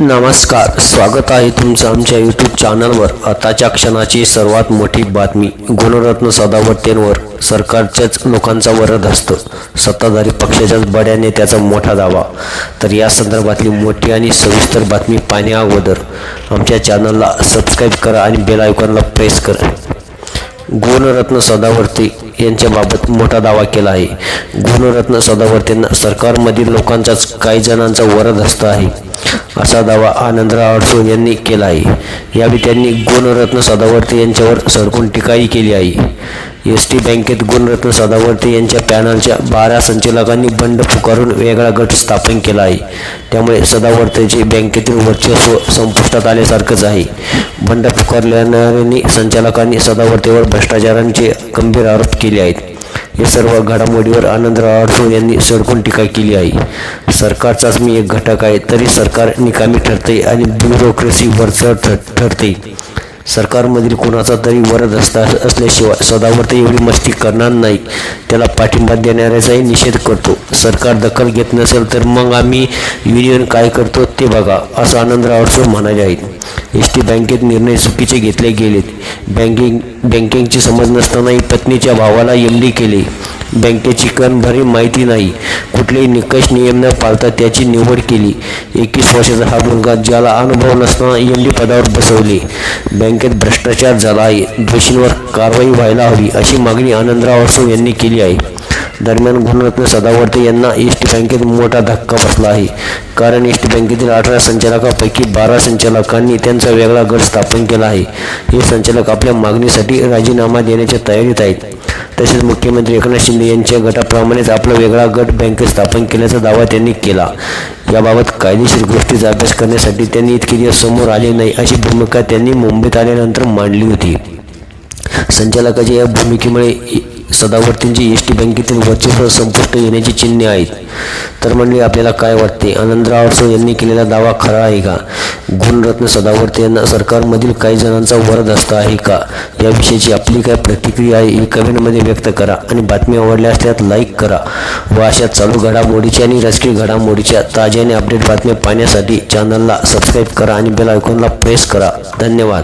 नमस्कार स्वागत आहे तुमचं आमच्या यूट्यूब चॅनलवर आताच्या क्षणाची सर्वात मोठी बातमी गुणरत्न सदावर्तेंवर सरकारच्याच लोकांचा वरद असतो सत्ताधारी पक्षाच्याच बड्या नेत्याचा मोठा दावा. तर या संदर्भातली मोठी आणि सविस्तर बातमी पाहण्या अगोदर आमच्या चॅनलला सबस्क्राईब करा आणि बेल आयकॉनला प्रेस करा. गुणरत्न सदावर्ते यांच्याबाबत मोठा दावा केला आहे. गुणरत्न सदावर्तेंना सरकारमधील लोकांचाच काही जणांचा वरद हस्त आहे. असा दावा आनंदराव अडसूळ यांनी केला आहे. यावेळी त्यांनी गुणरत्न सदावर्ते यांच्यावर सडकून टीकाही केली आहे. एस टी बँकेत गुणरत्न सदावर्ते यांच्या पॅनलच्या बारा संचालकांनी बंड पुकारून वेगळा गट स्थापन केला आहे. त्यामुळे सदावर्तेचे बँकेतील वर्चस्व संपुष्टात आल्यासारखंच आहे. बंड पुकारल्याने संचालकांनी सदावर्तेवर भ्रष्टाचारांचे गंभीर आरोप केले आहेत. या सर्व घडामोडीवर आनंदराव अडसूळ यांनी सडकून टीका केली आहे. सरकारचाच मी एक घटक आहे तरी सरकार निकामी ठरते आणि ब्युरोक्रेसी वरचढ ठर ठरते. सरकारमधील कोणाचा तरी वरद असता असल्याशिवाय सदावर्ते एवढी मस्ती करणार नाही. त्याला पाठिंबा देणाऱ्याचाही निषेध करतो. सरकार दखल घेत नसेल तर मग आम्ही युनियन काय करतो ते बघा असं आनंदराव अडसूळ म्हणाले आहेत. एस टी बँकेत निर्णय चुकीचे घेतले गेलेत. बँकिंग बँकिंगची समज नसतानाही पत्नीच्या भावाला एम डी केले. बँकेची कणभरी माहिती नाही. कुठलेही निकष नियम न पाळता त्याची निवड केली. एकवीस वर्षाचा हा मुलगा ज्याला अनुभव नसताना एम डी पदावर बसवले. बँकेत भ्रष्टाचार झाला आहे. दोषींवर कारवाई व्हायला हवी अशी मागणी आनंदराव असो यांनी केली आहे. दरम्यान गुणरत्न सदावर्ते यांना ईस्ट बँकेत मोठा धक्का बसला आहे. कारण ईस्ट बँकेतील अठरा संचालकांपैकी बारा संचालकांनी त्यांचा वेगळा गट स्थापन केला आहे. हे संचालक आपल्या मागणीसाठी राजीनामा देण्याच्या तयारीत आहेत. तसेच मुख्यमंत्री एकनाथ शिंदे यांच्या गटाप्रमाणेच आपला वेगळा गट बँकेत स्थापन केल्याचा दावा त्यांनी केला. याबाबत कायदेशीर गोष्टीचा अभ्यास करण्यासाठी त्यांनी इतके दिवस समोर आले नाही अशी भूमिका त्यांनी मुंबईत आल्यानंतर मांडली होती. संचालकाच्या या भूमिकेमुळे सदावर्तींची एस टी बँकेतील वर्चस्व संपुष्ट येण्याची चिन्हे आहेत. तर म्हणजे आपल्याला काय वाटते? आनंदराव अडसूळ यांनी केलेला दावा खरा आहे का? गुणरत्न सदावर्ते यांना सरकारमधील काही जणांचा वरद असता आहे का? याविषयीची आपली काय प्रतिक्रिया आहे ही कमेंटमध्ये व्यक्त करा आणि बातमी आवडल्यास त्यात लाईक करा. व अशा चालू घडामोडीच्या आणि राजकीय घडामोडीच्या ताज्या आणि अपडेट बातम्या पाहण्यासाठी चॅनलला सबस्क्राईब करा आणि बेल आयकॉनला प्रेस करा. धन्यवाद.